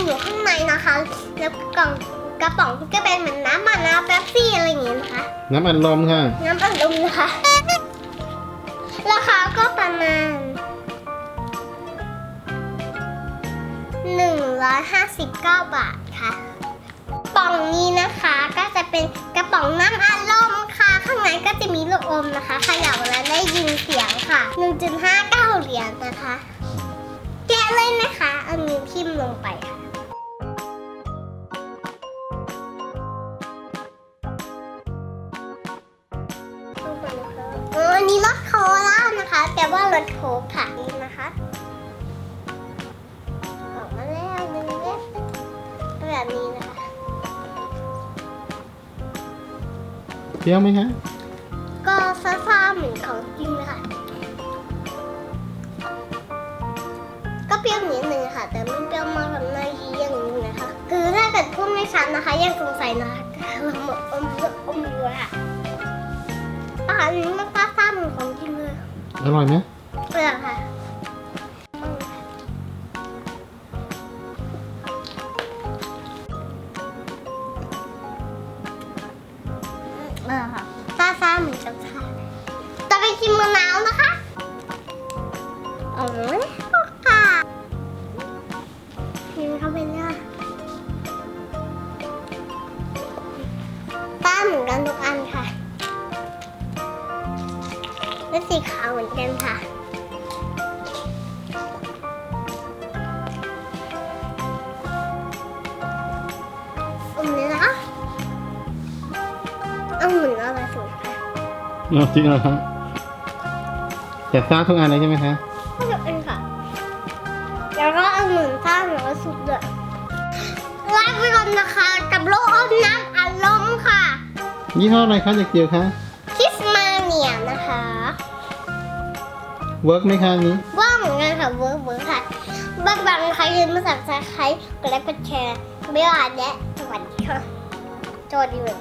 นะคะ แล้วกล่องกระป๋องก็เป็นเหมือนน้ำมันน้ำเป๊ปซี่อะไรอย่างเงี้ยนะคะ น้ำอัดลมค่ะ น้ำอัดลมนะคะ ราคาก็ประมาณ159 บาทค่ะกล่องนี้นะคะก็จะเป็นกระป๋องน้ำอัดลมค่ะ ข้างในก็จะมีลูกอมนะคะเขย่าแล้วได้ยินเสียงค่ะ 1.59 เหรียญนะคะ แกะเลยนะคะ เอานิ้วทิ่มลงไปค่ะ แต่ว่ารสโค้กค่ะนี่นะคะออกมาแล้วหนึ่งเม็ดแบบนี้นะคะเปรี้ยวไหมคะก็ซ่าๆเหมือนของจริงเลยค่ะ ก็เปรี้ยวนิดนึงค่ะ แต่ไม่เปรี้ยวมากทำหน้ายี้อย่างนี้นะคะ คือถ้าเกิดพูดไม่ชัดนะคะ ยังสงสัยนะคะลองมาอมอมดูค่ะอันนี้มันก็ซ่าเหมือนของจริงเลย อร่อยไหมเปลือกค่ะเออค่ะซ่าซ่าๆเหมือนกับชาต่อไปชิมมะนาวนะคะโอ้ยค่ะชิมเข้าไปเนี่ยต้าเหมือนกันทุกอันค่ะ และสีขาวเหมือนกันค่ะอมเลยนะคะเอาเหมือนอะไรสุดค่ะเอาจริงเหรอครับแต่ซ่าทุกอันเลยใช่ไหมคะก็จะเป็นค่ะ แล้วก็เอาเหมือนท่าหรือว่าสุดเลยลาไปก่อนนะคะ กับโลกอมน้ำอารมณ์ค่ะ ยี่ห้ออะไรคะเด็กจิ๋วคะ เวิร์กไหมคะอันนี้ ว่าเหมือนกันค่ะเวิร์กเวิร์กค่ะบางบางใครยืมมาสับสไครต์กดไลค์กดแชร์ไม่ว่าและสวัสดีค่ะสวัสดีเลย